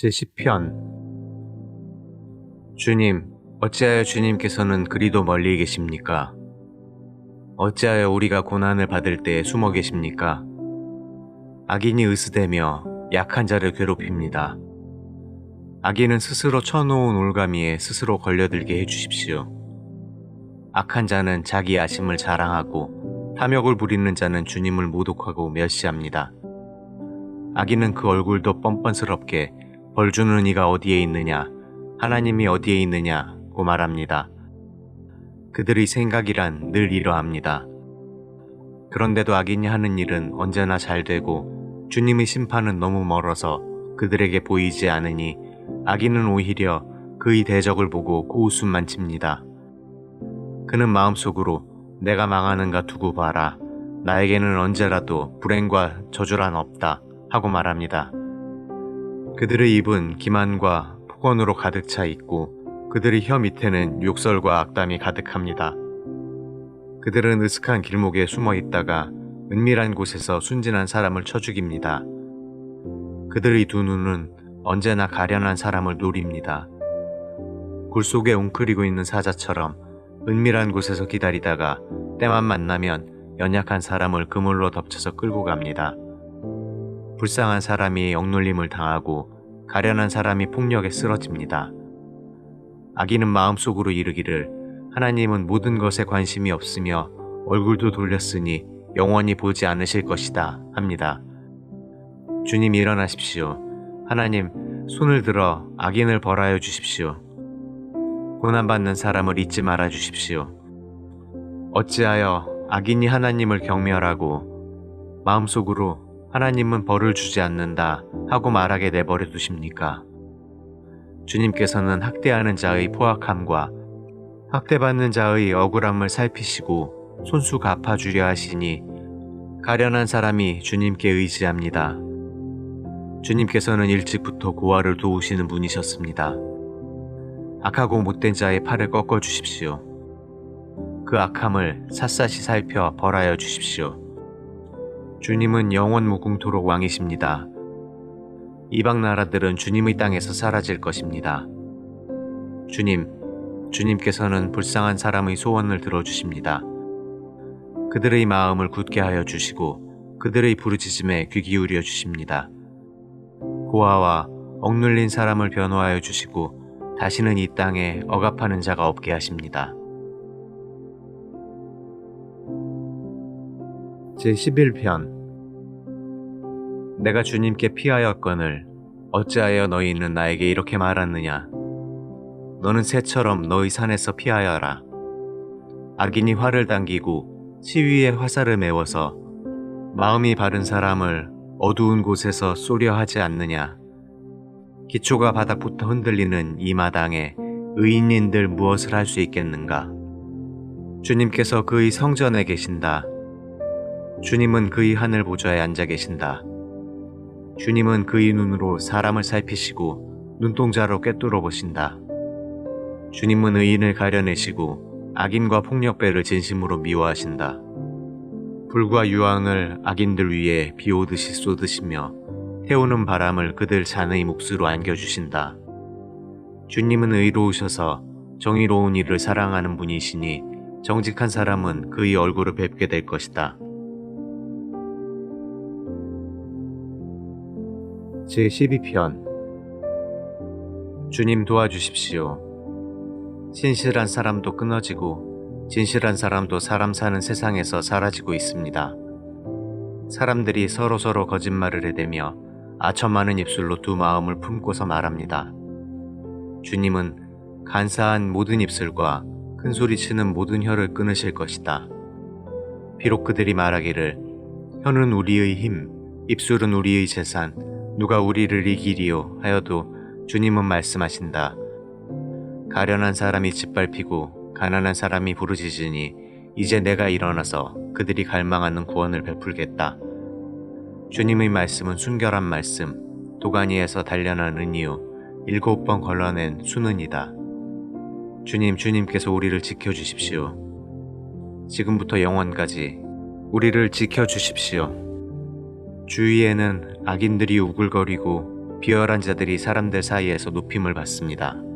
제10편 주님, 어찌하여 주님께서는 그리도 멀리 계십니까? 어찌하여 우리가 고난을 받을 때 숨어 계십니까? 악인이 으스대며 약한 자를 괴롭힙니다. 악인은 스스로 쳐놓은 올가미에 스스로 걸려들게 해주십시오. 악한 자는 자기 아심을 자랑하고 탐욕을 부리는 자는 주님을 모독하고 멸시합니다. 악인은 그 얼굴도 뻔뻔스럽게 벌 주는 이가 어디에 있느냐, 하나님이 어디에 있느냐고 말합니다. 그들의 생각이란 늘 이러합니다. 그런데도 악인이 하는 일은 언제나 잘 되고 주님의 심판은 너무 멀어서 그들에게 보이지 않으니 악인은 오히려 그의 대적을 보고 고웃음만 칩니다. 그는 마음속으로 내가 망하는가 두고 봐라. 나에게는 언제라도 불행과 저주란 없다 하고 말합니다. 그들의 입은 기만과 폭언으로 가득 차 있고 그들의 혀 밑에는 욕설과 악담이 가득합니다. 그들은 으슥한 길목에 숨어 있다가 은밀한 곳에서 순진한 사람을 쳐 죽입니다. 그들의 두 눈은 언제나 가련한 사람을 노립니다. 굴 속에 웅크리고 있는 사자처럼 은밀한 곳에서 기다리다가 때만 만나면 연약한 사람을 그물로 덮쳐서 끌고 갑니다. 불쌍한 사람이 억눌림을 당하고 가련한 사람이 폭력에 쓰러집니다. 악인은 마음속으로 이르기를 하나님은 모든 것에 관심이 없으며 얼굴도 돌렸으니 영원히 보지 않으실 것이다 합니다. 주님 일어나십시오. 하나님 손을 들어 악인을 벌하여 주십시오. 고난받는 사람을 잊지 말아 주십시오. 어찌하여 악인이 하나님을 경멸하고 마음속으로 하나님은 벌을 주지 않는다 하고 말하게 내버려 두십니까? 주님께서는 학대하는 자의 포악함과 학대받는 자의 억울함을 살피시고 손수 갚아주려 하시니 가련한 사람이 주님께 의지합니다. 주님께서는 일찍부터 고아를 도우시는 분이셨습니다. 악하고 못된 자의 팔을 꺾어 주십시오. 그 악함을 샅샅이 살펴 벌하여 주십시오. 주님은 영원 무궁토록 왕이십니다. 이방 나라들은 주님의 땅에서 사라질 것입니다. 주님, 주님께서는 불쌍한 사람의 소원을 들어주십니다. 그들의 마음을 굳게 하여 주시고 그들의 부르짖음에 귀 기울여 주십니다. 고아와 억눌린 사람을 변호하여 주시고 다시는 이 땅에 억압하는 자가 없게 하십니다. 제11편. 내가 주님께 피하였거늘 어찌하여 너희는 나에게 이렇게 말하느냐? 너는 새처럼 너희 산에서 피하여라. 악인이 활을 당기고 시위에 화살을 메워서 마음이 바른 사람을 어두운 곳에서 쏘려 하지 않느냐? 기초가 바닥부터 흔들리는 이 마당에 의인인들 무엇을 할 수 있겠는가? 주님께서 그의 성전에 계신다 주님은 그의 하늘 보좌에 앉아 계신다. 주님은 그의 눈으로 사람을 살피시고 눈동자로 꿰뚫어 보신다. 주님은 의인을 가려내시고 악인과 폭력배를 진심으로 미워하신다. 불과 유황을 악인들 위에 비 오듯이 쏟으시며 태우는 바람을 그들 잔의 몫으로 안겨주신다. 주님은 의로우셔서 정의로운 일을 사랑하는 분이시니 정직한 사람은 그의 얼굴을 뵙게 될 것이다. 제12편 주님 도와주십시오. 신실한 사람도 끊어지고 진실한 사람도 사람 사는 세상에서 사라지고 있습니다. 사람들이 서로서로 거짓말을 해대며 아첨 많은 입술로 두 마음을 품고서 말합니다. 주님은 간사한 모든 입술과 큰 소리치는 모든 혀를 끊으실 것이다. 비록 그들이 말하기를 혀는 우리의 힘, 입술은 우리의 재산, 누가 우리를 이기리요 하여도 주님은 말씀하신다. 가련한 사람이 짓밟히고 가난한 사람이 부르짖으니 이제 내가 일어나서 그들이 갈망하는 구원을 베풀겠다. 주님의 말씀은 순결한 말씀, 도가니에서 단련한 은이요 일곱 번 걸러낸 수는이다. 주님, 주님께서 우리를 지켜주십시오. 지금부터 영원까지 우리를 지켜주십시오. 주위에는 악인들이 우글거리고 비열한 자들이 사람들 사이에서 높임을 받습니다.